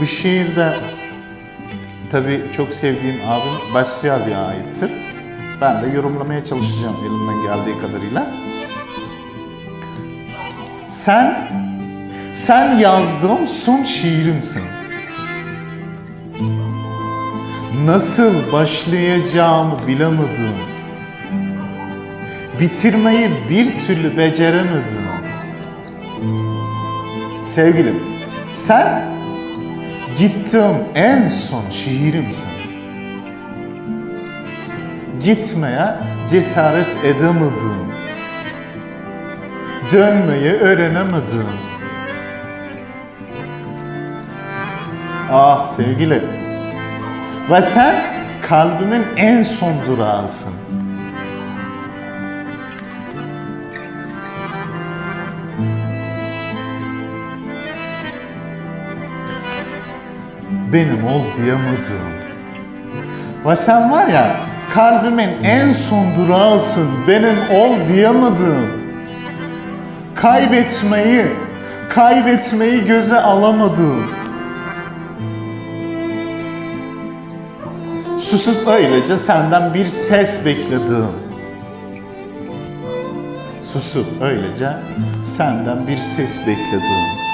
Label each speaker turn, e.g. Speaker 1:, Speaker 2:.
Speaker 1: Bu şiirde tabii çok sevdiğim abim Basri abiye aittir. Ben de yorumlamaya çalışacağım elimden geldiği kadarıyla. Sen, sen yazdığım son şiirimsin. Nasıl başlayacağımı bilemedim. Bitirmeyi bir türlü beceremedim. Sevgilim, sen gittiğim en son şiirimsin. Gitmeye cesaret edemedim. Dönmeyi öğrenemedim. Ah sevgili. Ve sen kalbimin en son durağısın. Benim ol diyemedim. Ve sen var ya kalbimin en son durağısın. Benim ol diyemedim. Kaybetmeyi, kaybetmeyi göze alamadım. Susup öylece senden bir ses bekledim. Susup öylece senden bir ses bekledim.